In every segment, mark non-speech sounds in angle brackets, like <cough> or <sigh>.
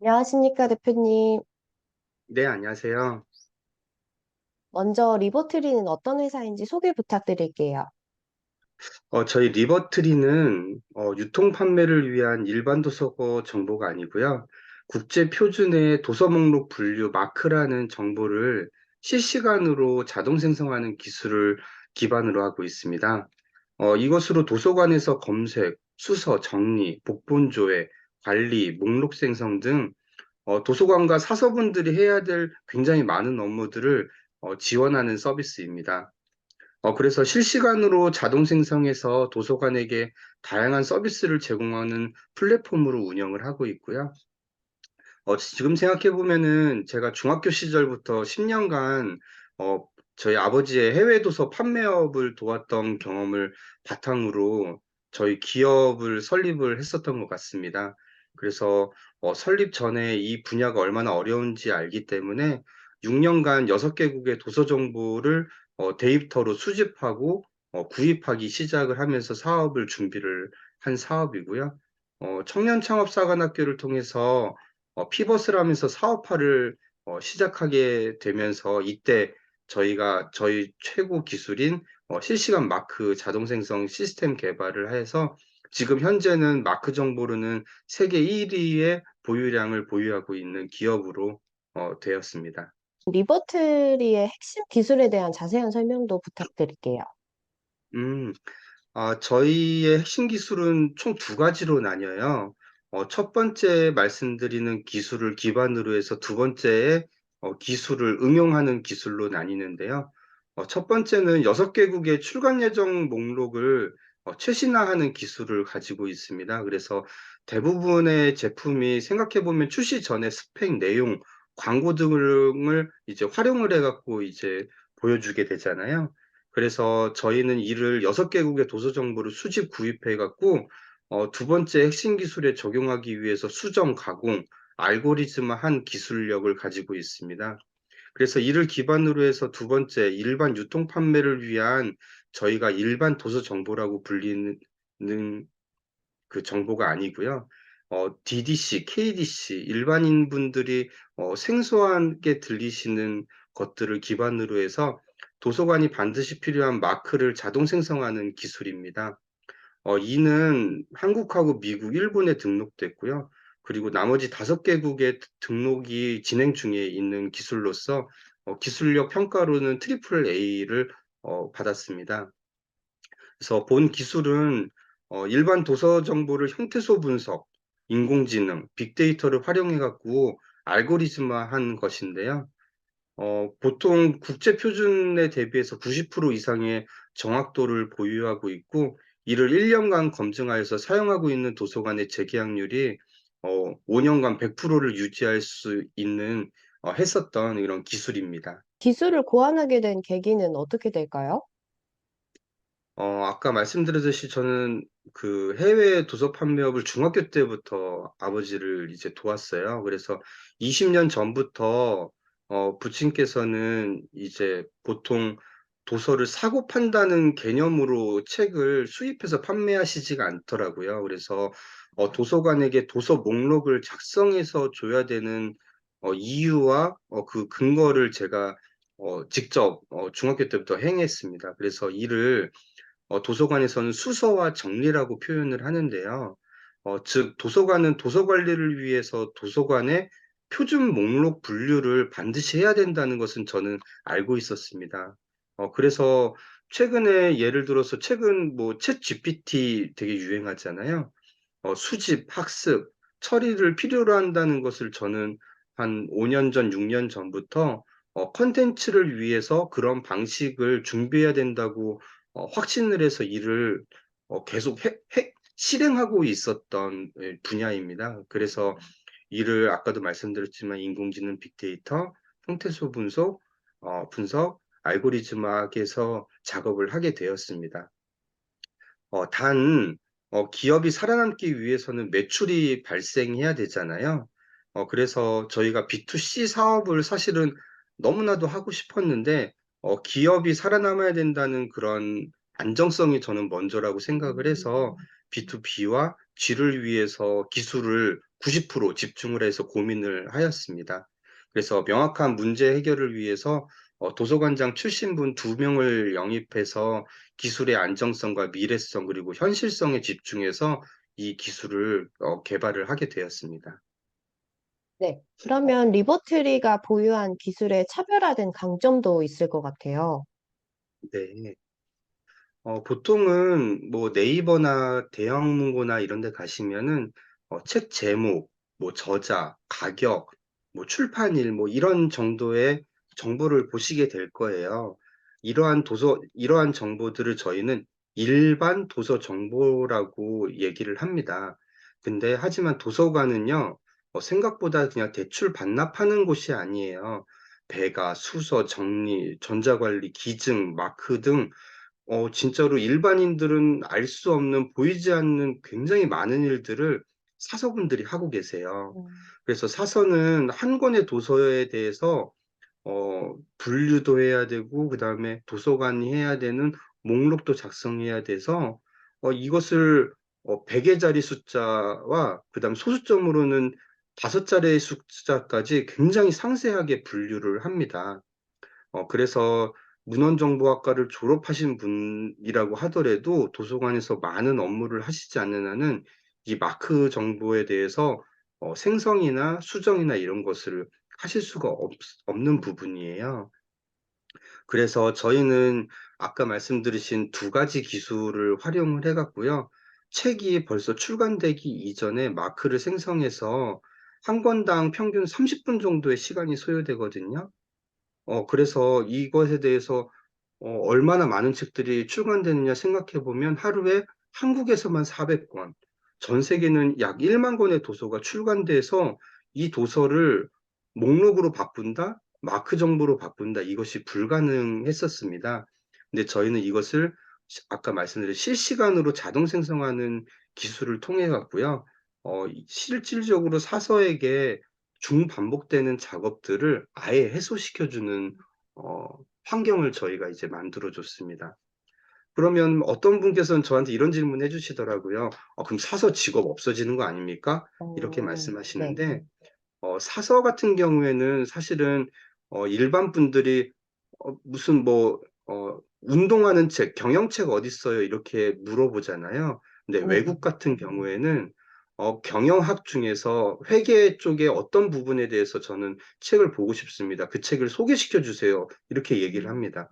안녕하십니까, 대표님. 네, 안녕하세요. 먼저 리버트리는 어떤 회사인지 소개 부탁드릴게요. 어, 저희 리버트리는 어, 유통 판매를 위한 일반 도서고 정보가 아니고요. 국제 표준의 도서 목록 분류 마크라는 정보를 실시간으로 자동 생성하는 기술을 기반으로 하고 있습니다. 어, 이것으로 도서관에서 검색, 수서, 정리, 복본 조회, 관리, 목록 생성 등 어, 도서관과 사서분들이 해야 될 굉장히 많은 업무들을 어, 지원하는 서비스입니다. 어, 그래서 실시간으로 자동 생성해서 도서관에게 다양한 서비스를 제공하는 플랫폼으로 운영을 하고 있고요. 어, 지금 생각해 보면은 제가 중학교 시절부터 10년간 어, 저희 아버지의 해외 도서 판매업을 도왔던 경험을 바탕으로 저희 기업을 설립을 했었던 것 같습니다. 그래서 어, 설립 전에 이 분야가 얼마나 어려운지 알기 때문에 6년간 6개국의 도서 정보를 어, 데이터로 수집하고 어, 구입하기 시작을 하면서 사업을 준비를 한 사업이고요. 어, 청년 창업 사관학교를 통해서 어, 피벗을 하면서 사업화를 어, 시작하게 되면서 이때 저희가 저희 최고 기술인 어, 실시간 마크 자동 생성 시스템 개발을 해서 지금 현재는 마크 정보로는 세계 1위의 보유량을 보유하고 있는 기업으로 어, 되었습니다. 리버트리의 핵심 기술에 대한 자세한 설명도 부탁드릴게요. 음, 아, 저희의 핵심 기술은 총 두 가지로 나뉘어요. 어, 첫 번째 말씀드리는 기술을 기반으로 해서 두 번째에 어, 기술을 응용하는 기술로 나뉘는데요. 어, 첫 번째는 여섯 개국의 출간 예정 목록을 어, 최신화하는 기술을 가지고 있습니다. 그래서 대부분의 제품이 생각해 보면 출시 전에 스펙, 내용, 광고 등을 이제 활용을 해갖고 이제 보여주게 되잖아요. 그래서 저희는 이를 여섯 개국의 도서 정보를 수집 구입해 갖고 어, 두 번째 핵심 기술에 적용하기 위해서 수정, 가공, 알고리즘화한 기술력을 가지고 있습니다. 그래서 이를 기반으로 해서 두 번째 일반 유통 판매를 위한 저희가 일반 도서 정보라고 불리는 그 정보가 아니고요. 어, DDC, KDC, 일반인 분들이 어, 생소하게 들리시는 것들을 기반으로 해서 도서관이 반드시 필요한 마크를 자동 생성하는 기술입니다. 어, 이는 한국하고 미국, 일본에 등록됐고요. 그리고 나머지 다섯 개국의 등록이 진행 중에 있는 기술로서 어, 기술력 평가로는 트리플 A를 어, 받았습니다. 그래서 본 기술은 어, 일반 도서 정보를 형태소 분석, 인공지능, 빅데이터를 활용해 갖고 알고리즘화한 것인데요. 어, 보통 국제 표준에 대비해서 90% 이상의 정확도를 보유하고 있고 이를 1년간 검증하여서 사용하고 있는 도서관의 재계약률이 어, 5년간 100%를 유지할 수 있는 어, 했었던 이런 기술입니다. 기술을 고안하게 된 계기는 어떻게 될까요? 어, 아까 말씀드렸듯이 저는 그 해외 도서 판매업을 중학교 때부터 아버지를 이제 도왔어요. 그래서 20 년 전부터 어, 부친께서는 이제 보통 도서를 사고 판다는 개념으로 책을 수입해서 판매하시지가 않더라고요. 그래서 어, 도서관에게 도서 목록을 작성해서 줘야 되는 어, 이유와 어, 그 근거를 제가 어, 직접 어, 중학교 때부터 행했습니다. 그래서 이를 어, 도서관에서는 수서와 정리라고 표현을 하는데요. 어, 즉, 도서관은 도서 관리를 위해서 도서관의 표준 목록 분류를 반드시 해야 된다는 것은 저는 알고 있었습니다. 어, 그래서 최근에 예를 들어서 최근 뭐챗 GPT 되게 유행하잖아요. 어, 수집, 학습, 처리를 필요로 한다는 것을 저는 한 5년 전, 6년 전부터 어, 컨텐츠를 위해서 그런 방식을 준비해야 된다고 어, 확신을 해서 일을 어, 계속 해, 해- 실행하고 있었던 예, 분야입니다. 그래서 이를 아까도 말씀드렸지만 인공지능 빅데이터, 형태소 분석, 어, 분석, 알고리즘학에서 작업을 하게 되었습니다. 어, 단, 어, 기업이 살아남기 위해서는 매출이 발생해야 되잖아요. 어, 그래서 저희가 B2C 사업을 사실은 너무나도 하고 싶었는데, 어, 기업이 살아남아야 된다는 그런 안정성이 저는 먼저라고 생각을 해서 B2B와 G를 위해서 기술을 90% 집중을 해서 고민을 하였습니다. 그래서 명확한 문제 해결을 위해서 어, 도서관장 출신분 두 명을 영입해서 기술의 안정성과 미래성 그리고 현실성에 집중해서 이 기술을 어, 개발을 하게 되었습니다. 네. 그러면 리버트리가 보유한 기술의 차별화된 강점도 있을 것 같아요. 네. 어, 보통은 뭐 네이버나 대형문고나 이런 데 가시면은 어, 책 제목, 뭐 저자, 가격, 뭐 출판일 뭐 이런 정도의 정보를 보시게 될 거예요. 이러한 도서, 이러한 정보들을 저희는 일반 도서 정보라고 얘기를 합니다. 근데 하지만 도서관은요, 어, 생각보다 그냥 대출 반납하는 곳이 아니에요. 배가, 수서, 정리, 전자관리, 기증, 마크 등 어, 진짜로 일반인들은 알 수 없는, 보이지 않는 굉장히 많은 일들을 사서분들이 하고 계세요. 음, 그래서 사서는 한 권의 도서에 대해서 어, 분류도 해야 되고, 그 다음에 도서관이 해야 되는 목록도 작성해야 돼서, 어, 이것을 어, 100개짜리 숫자와, 그 다음 소수점으로는 다섯 자리의 숫자까지 굉장히 상세하게 분류를 합니다. 어, 그래서 문헌정보학과를 졸업하신 분이라고 하더라도 도서관에서 많은 업무를 하시지 않는 한은 이 마크 정보에 대해서 어, 생성이나 수정이나 이런 것을 하실 수가 없, 없는 부분이에요. 그래서 저희는 아까 말씀드리신 두 가지 기술을 활용을 해갖고요. 책이 벌써 출간되기 이전에 마크를 생성해서 한 권당 평균 30분 정도의 시간이 소요되거든요. 어, 그래서 이것에 대해서 어, 얼마나 많은 책들이 출간되느냐 생각해 보면 하루에 한국에서만 400권, 전 세계는 약 1만 권의 도서가 출간돼서 이 도서를 목록으로 바꾼다, 마크 정보로 바꾼다, 이것이 불가능했었습니다. 근데 저희는 이것을 시- 아까 말씀드린 실시간으로 자동 생성하는 기술을 통해 갖고요. 어, 실질적으로 사서에게 중반복되는 작업들을 아예 해소시켜 주는 어, 환경을 저희가 이제 만들어 줬습니다. 그러면 어떤 분께서는 저한테 이런 질문 해 주시더라고요. 어, 그럼 사서 직업 없어지는 거 아닙니까? 이렇게 어, 네. 말씀하시는데, 어, 사서 같은 경우에는 사실은 어, 일반 분들이 어, 무슨 뭐 어, 운동하는 책, 경영책 어디 있어요? 이렇게 물어보잖아요. 근데 외국 음, 같은 경우에는 어, 경영학 중에서 회계 쪽에 어떤 부분에 대해서 저는 책을 보고 싶습니다. 그 책을 소개시켜 주세요. 이렇게 얘기를 합니다.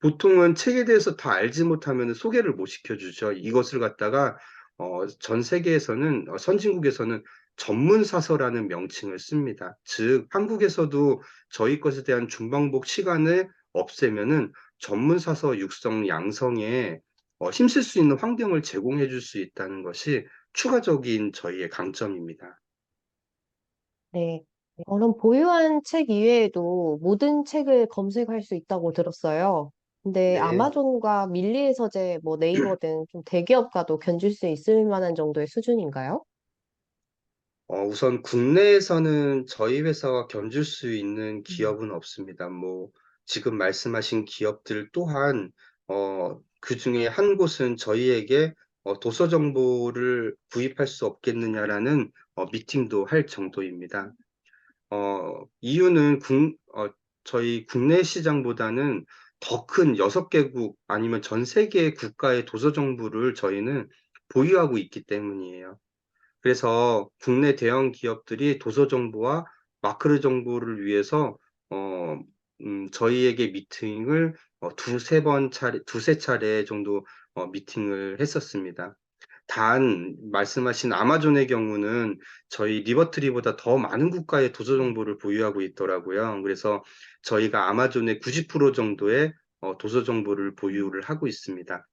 보통은 책에 대해서 다 알지 못하면 소개를 못 시켜 주죠. 이것을 갖다가 어, 전 세계에서는 어, 선진국에서는 전문사서라는 명칭을 씁니다. 즉 한국에서도 저희 것에 대한 중반복 시간을 없애면은 전문사서 육성 양성에 어, 힘쓸 수 있는 환경을 제공해 줄 수 있다는 것이 추가적인 저희의 강점입니다. 네. 그럼 보유한 책 이외에도 모든 책을 검색할 수 있다고 들었어요. 근데 네. 아마존과 밀리의 서재, 뭐 네이버 등 좀 대기업과도 견줄 수 있을 만한 정도의 수준인가요? 어, 우선 국내에서는 저희 회사와 견줄 수 있는 음. 기업은 없습니다. 뭐, 지금 말씀하신 기업들 또한, 어, 그 중에 한 곳은 저희에게 어, 도서 정보를 구입할 수 없겠느냐라는 어, 미팅도 할 정도입니다. 어, 이유는 국, 어, 저희 국내 시장보다는 더큰 여섯 개국 아니면 전 세계 국가의 도서 정보를 저희는 보유하고 있기 때문이에요. 그래서 국내 대형 기업들이 도서 정보와 마크로 정보를 위해서 어, 음, 저희에게 미팅을 어, 두세 번 차례, 두세 차례 정도 어, 미팅을 했었습니다. 단 말씀하신 아마존의 경우는 저희 리버트리보다 더 많은 국가의 도서 네. 정보를 보유하고 있더라고요. 그래서 저희가 아마존의 90% 정도의 어, 도서 정보를 음. 보유를 하고 있습니다.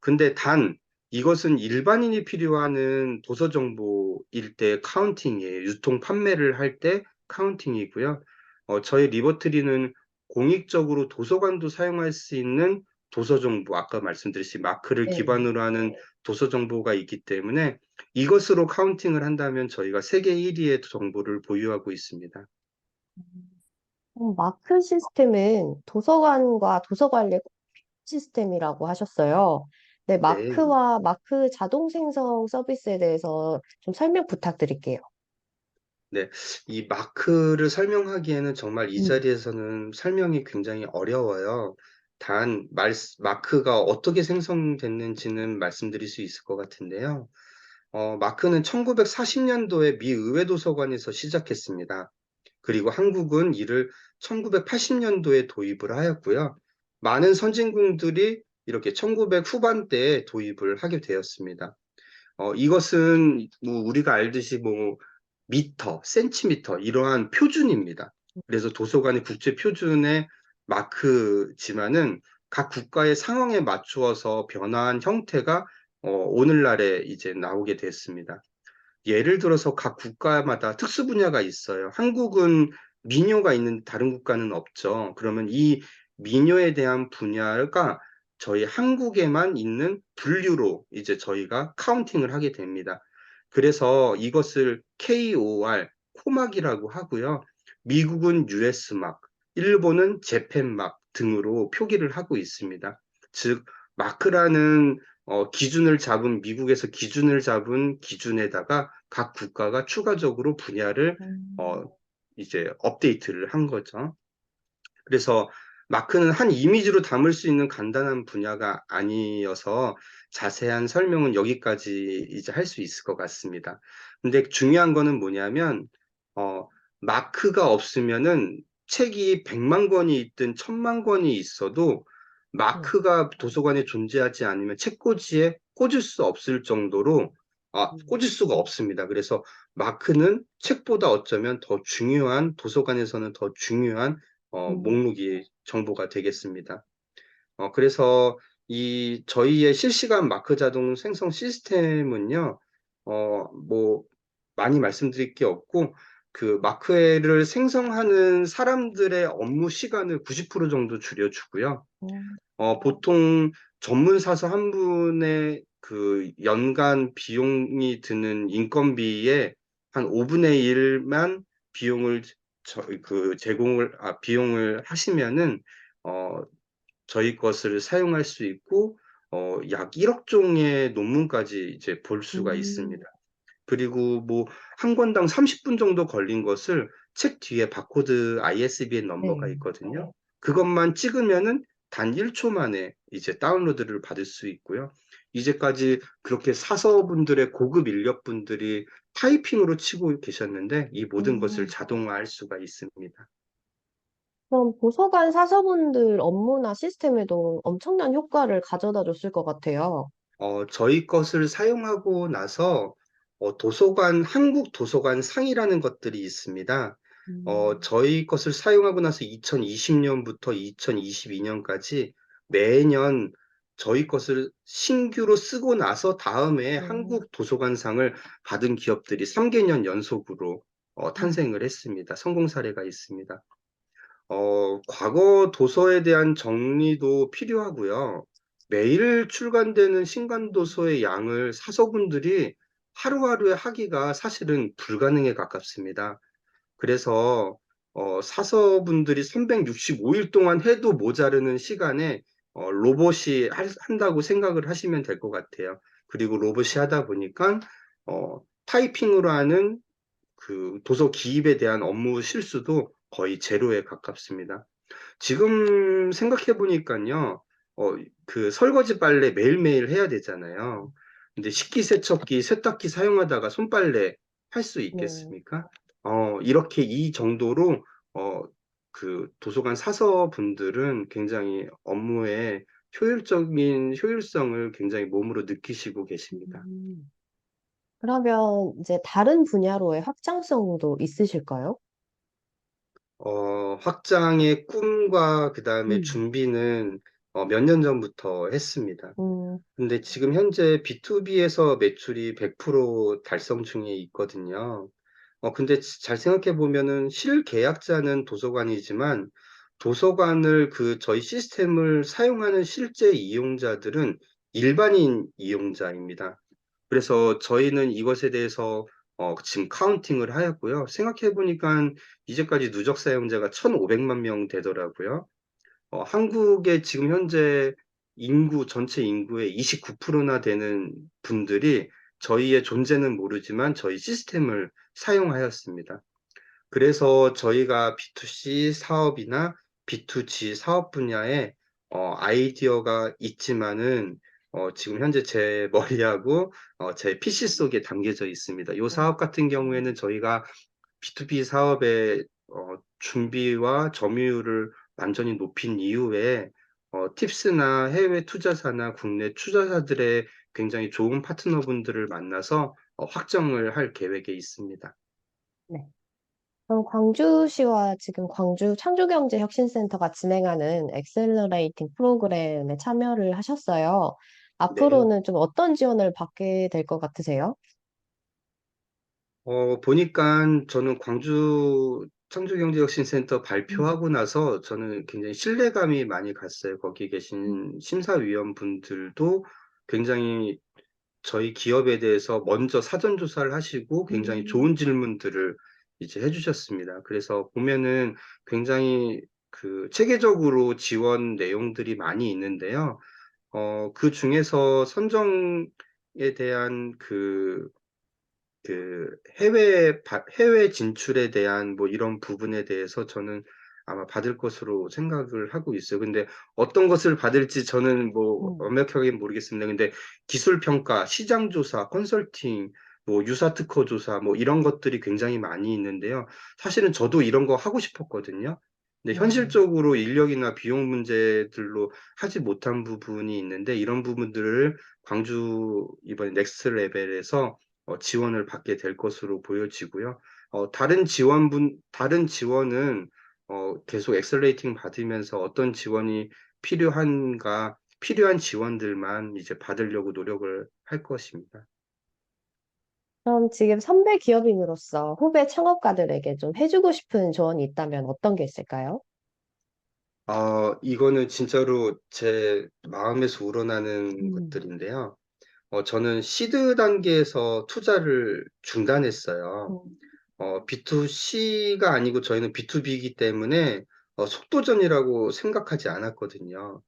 근데 단 이것은 일반인이 필요하는 도서 정보일 때 카운팅이에요. 유통 판매를 할 때 카운팅이고요. 어, 저희 리버트리는 공익적으로 도서관도 사용할 수 있는 도서 정보, 아까 말씀드린 마크를 네네. 기반으로 하는 도서 정보가 있기 때문에 이것으로 카운팅을 한다면 저희가 세계 1위의 정보를 보유하고 있습니다. 음, 마크 시스템은 도서관과 도서관리 시스템이라고 하셨어요. 네, 네. 마크와 마크 자동 생성 서비스에 대해서 좀 설명 부탁드릴게요. 네, 이 마크를 설명하기에는 정말 이 음, 자리에서는 설명이 굉장히 어려워요. 단, 말, 마크가 어떻게 생성됐는지는 말씀드릴 수 있을 것 같은데요. 어, 마크는 1940년도에 미 의회 도서관에서 시작했습니다. 그리고 한국은 이를 1980년도에 도입을 하였고요. 많은 선진국들이 이렇게 1900 후반대에 도입을 하게 되었습니다. 어, 이것은 뭐 우리가 알듯이 뭐 미터, 센티미터 이러한 표준입니다. 그래서 도서관의 국제 표준의 마크지만은 각 국가의 상황에 맞추어서 변화한 형태가 어, 오늘날에 이제 나오게 됐습니다. 예를 들어서 각 국가마다 특수 분야가 있어요. 한국은 민요가 있는 다른 국가는 없죠. 그러면 이 민요에 대한 분야가 저희 한국에만 있는 분류로 이제 저희가 카운팅을 하게 됩니다. 그래서 이것을 KOR, 코막이라고 하고요. 미국은 US막, 일본은 재팬막 등으로 표기를 하고 있습니다. 즉, 마크라는 어, 기준을 잡은, 미국에서 기준을 잡은 기준에다가 각 국가가 추가적으로 분야를 어, 음, 이제 업데이트를 한 거죠. 그래서 마크는 한 이미지로 담을 수 있는 간단한 분야가 아니어서 자세한 설명은 여기까지 이제 할 수 있을 것 같습니다. 근데 중요한 거는 뭐냐면, 어, 마크가 없으면은 책이 100만 권이 있든 1000만 권이 있어도 음, 마크가 도서관에 존재하지 않으면 책꽂이에 꽂을 수 없을 정도로 아, 음, 꽂을 수가 없습니다. 그래서 마크는 책보다 어쩌면 더 중요한 도서관에서는 더 중요한 어, 음, 목록이 정보가 되겠습니다. 어, 그래서 이 저희의 실시간 마크 자동 생성 시스템은요, 어, 뭐 많이 말씀드릴 게 없고 그 마크를 생성하는 사람들의 업무 시간을 90% 정도 줄여주고요. 음, 어, 보통 전문 사서 한 분의 그 연간 비용이 드는 인건비의 한 5분의 1만 비용을 저, 그 제공을 아, 비용을 하시면은 어, 저희 것을 사용할 수 있고 어, 약 1억 종의 논문까지 이제 볼 수가 있습니다. 음, 그리고 뭐 한 권당 30분 정도 걸린 것을 책 뒤에 바코드 ISBN 넘버가 네. 있거든요. 그것만 찍으면은 단 1초 만에 이제 다운로드를 받을 수 있고요. 이제까지 그렇게 사서분들의 고급 인력분들이 타이핑으로 치고 계셨는데 이 모든 것을 음, 자동화할 수가 있습니다. 그럼 도서관 사서분들 업무나 시스템에도 엄청난 효과를 가져다 줬을 것 같아요. 어, 저희 것을 사용하고 나서 어, 도서관, 한국 도서관 상이라는 것들이 있습니다. 어, 음, 저희 것을 사용하고 나서 2020년부터 2022년까지 매년 저희 것을 신규로 쓰고 나서 다음에 네. 한국 도서관상을 받은 기업들이 3개년 연속으로 어, 음, 탄생을 했습니다. 성공 사례가 있습니다. 어, 과거 도서에 대한 정리도 필요하고요. 매일 출간되는 신간도서의 양을 사서분들이 하루하루에 하기가 사실은 불가능에 가깝습니다. 그래서 어, 사서분들이 365일 동안 해도 모자르는 시간에 어, 로봇이 할- 한다고 생각을 하시면 될 것 같아요. 그리고 로봇이 하다 보니까 어, 타이핑으로 하는 그 도서 기입에 대한 업무 실수도 거의 제로에 가깝습니다. 지금 생각해 보니까요, 어, 그 설거지 빨래 매일매일 해야 되잖아요. 근데 식기세척기, 세탁기 사용하다가 손빨래 할수 네. 있겠습니까? 어, 이렇게 이 정도로, 어, 그 도서관 사서 분들은 굉장히 업무의 효율적인 효율성을 굉장히 몸으로 느끼시고 계십니다. 음. 그러면 이제 다른 분야로의 확장성도 있으실까요? 어, 확장의 꿈과 그 다음에 음, 준비는 어, 몇 년 전부터 했습니다. 음, 근데 지금 현재 B2B에서 매출이 100% 달성 중에 있거든요. 어, 근데 잘 생각해 보면은 실계약자는 도서관이지만 도서관을 그 저희 시스템을 사용하는 실제 이용자들은 일반인 이용자입니다. 그래서 저희는 이것에 대해서 어, 지금 카운팅을 하였고요. 생각해 보니까 이제까지 누적 사용자가 1,500만 명 되더라고요. 어, 한국의 지금 현재 인구, 전체 인구의 29%나 되는 분들이 저희의 존재는 모르지만 저희 시스템을 사용하였습니다. 그래서 저희가 B2C 사업이나 B2G 사업 분야에 어, 아이디어가 있지만은 어, 지금 현재 제 <laughs> 머리하고 어, 제 PC 속에 담겨져 있습니다. 이 사업 같은 경우에는 저희가 B2B 사업의 어, 준비와 점유율을 완전히 높인 이후에 어, 팁스나 해외 투자사나 국내 투자자들의 굉장히 좋은 파트너분들을 만나서 어, 확정을 할 계획에 있습니다. 그럼 광주시와 지금 광주 창조경제혁신센터가 진행하는 엑셀러레이팅 프로그램에 참여를 하셨어요. 앞으로는 좀 어떤 지원을 받게 될 것 같으세요? 어, 보니까 저는 광주 창조경제혁신센터 음. 발표하고 나서 저는 굉장히 신뢰감이 많이 갔어요. 거기 계신 심사위원분들도 굉장히 저희 기업에 대해서 먼저 사전 조사를 하시고 굉장히 음. 좋은 질문들을 이제 해주셨습니다. 그래서 보면은 굉장히 그 체계적으로 지원 내용들이 많이 있는데요. 어, 그 중에서 선정에 대한 그, 그 해외, 바- 해외 진출에 대한 뭐 이런 부분에 대해서 저는 아마 받을 것으로 생각을 하고 있어요. 근데 어떤 것을 받을지 저는 뭐 음. 완벽하게 모르겠습니다. 근데 기술 평가, 시장 조사, 컨설팅, 뭐 유사 특허 조사 뭐 이런 것들이 굉장히 많이 있는데요. 사실은 저도 이런 거 하고 싶었거든요. 근데 네. 현실적으로 인력이나 비용 문제들로 하지 못한 부분이 있는데 이런 부분들을 광주 이번 넥스트 레벨에서 어, 지원을 받게 될 것으로 보여지고요. 어, 다른 지원분, 다른 지원은 어, 계속 엑셀레이팅 받으면서 어떤 지원이 필요한가, 필요한 지원들만 이제 받으려고 노력을 할 것입니다. 그럼 지금 선배 기업인으로서 후배 창업가들에게 좀 해주고 싶은 조언이 있다면 어떤 게 있을까요? 어, 이거는 진짜로 제 마음에서 우러나는 음. 것들인데요. 어, 저는 시드 단계에서 투자를 중단했어요. 음. 어, B2C가 아니고 저희는 B2B이기 때문에 어, 속도전이라고 생각하지 않았거든요.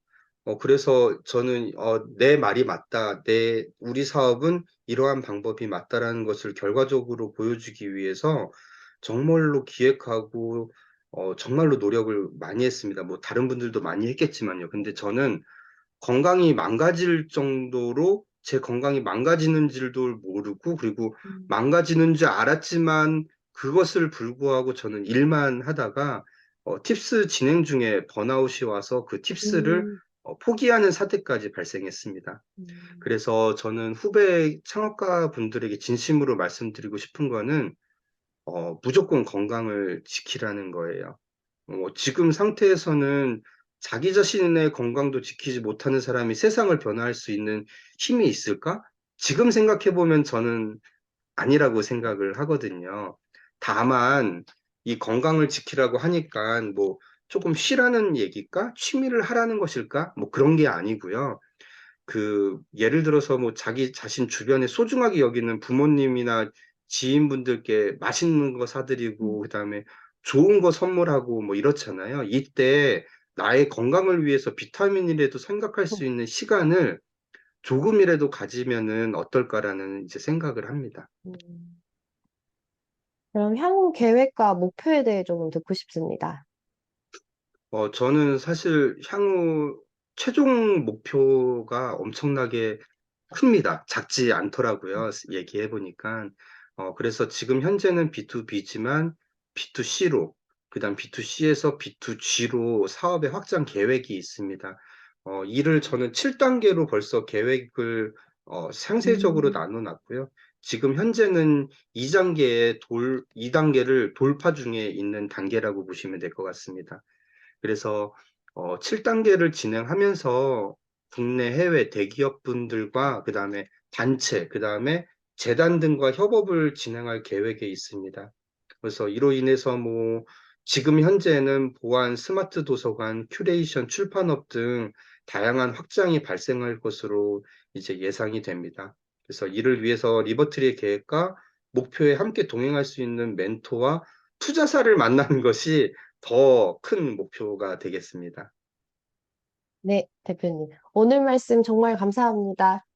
어, 그래서 저는 어, 내 말이 맞다. 내 우리 사업은 이러한 방법이 맞다라는 것을 결과적으로 보여주기 위해서 정말로 기획하고 어, 정말로 노력을 많이 했습니다. 뭐 다른 분들도 많이 했겠지만요. 근데 저는 건강이 망가질 정도로 제 건강이 망가지는 줄도 모르고 그리고 음. 망가지는 줄 알았지만 그것을 불구하고 저는 일만 하다가 어, 팁스 진행 중에 번아웃이 와서 그 팁스를 음. 어, 포기하는 사태까지 발생했습니다. 음. 그래서 저는 후배 창업가 분들에게 진심으로 말씀드리고 싶은 거는 어, 무조건 건강을 지키라는 거예요. 어, 지금 상태에서는 자기 자신의 건강도 지키지 못하는 사람이 세상을 변화할 수 있는 힘이 있을까? 지금 생각해 보면 저는 아니라고 생각을 하거든요. 다만, 이 건강을 지키라고 하니까 뭐 조금 쉬라는 얘기일까? 취미를 하라는 것일까? 뭐 그런 게 아니고요. 그, 예를 들어서 뭐 자기 자신 주변에 소중하게 여기는 부모님이나 지인분들께 맛있는 거 사드리고, 음. 그다음에 좋은 거 선물하고 뭐 이렇잖아요. 이때 나의 건강을 위해서 비타민이라도 생각할 수 있는 시간을 조금이라도 가지면은 어떨까라는 이제 생각을 합니다. 음. 그럼 향후 계획과 목표에 대해 조금 듣고 싶습니다. 어, 저는 사실 향후 최종 목표가 엄청나게 큽니다. 작지 않더라고요. 얘기해 보니까. 어, 그래서 지금 현재는 B2B지만 B2C로, 그다음 B2C에서 B2G로 사업의 확장 계획이 있습니다. 어, 이를 저는 7단계로 벌써 계획을 어, 상세적으로 음. 나눠 놨고요. 지금 현재는 2단계의 돌, 2단계를 돌파 중에 있는 단계라고 보시면 될 것 같습니다. 그래서 어, 7단계를 진행하면서 국내 해외 대기업 분들과 그 다음에 단체, 그 다음에 재단 등과 협업을 진행할 계획에 있습니다. 그래서 이로 인해서 뭐 지금 현재는 보안, 스마트 도서관, 큐레이션, 출판업 등 다양한 확장이 발생할 것으로 이제 예상이 됩니다. 그래서 이를 위해서 리버트리의 계획과 목표에 함께 동행할 수 있는 멘토와 투자사를 만나는 <laughs> 것이 더 큰 목표가 되겠습니다. 네, 대표님. 오늘 말씀 정말 감사합니다.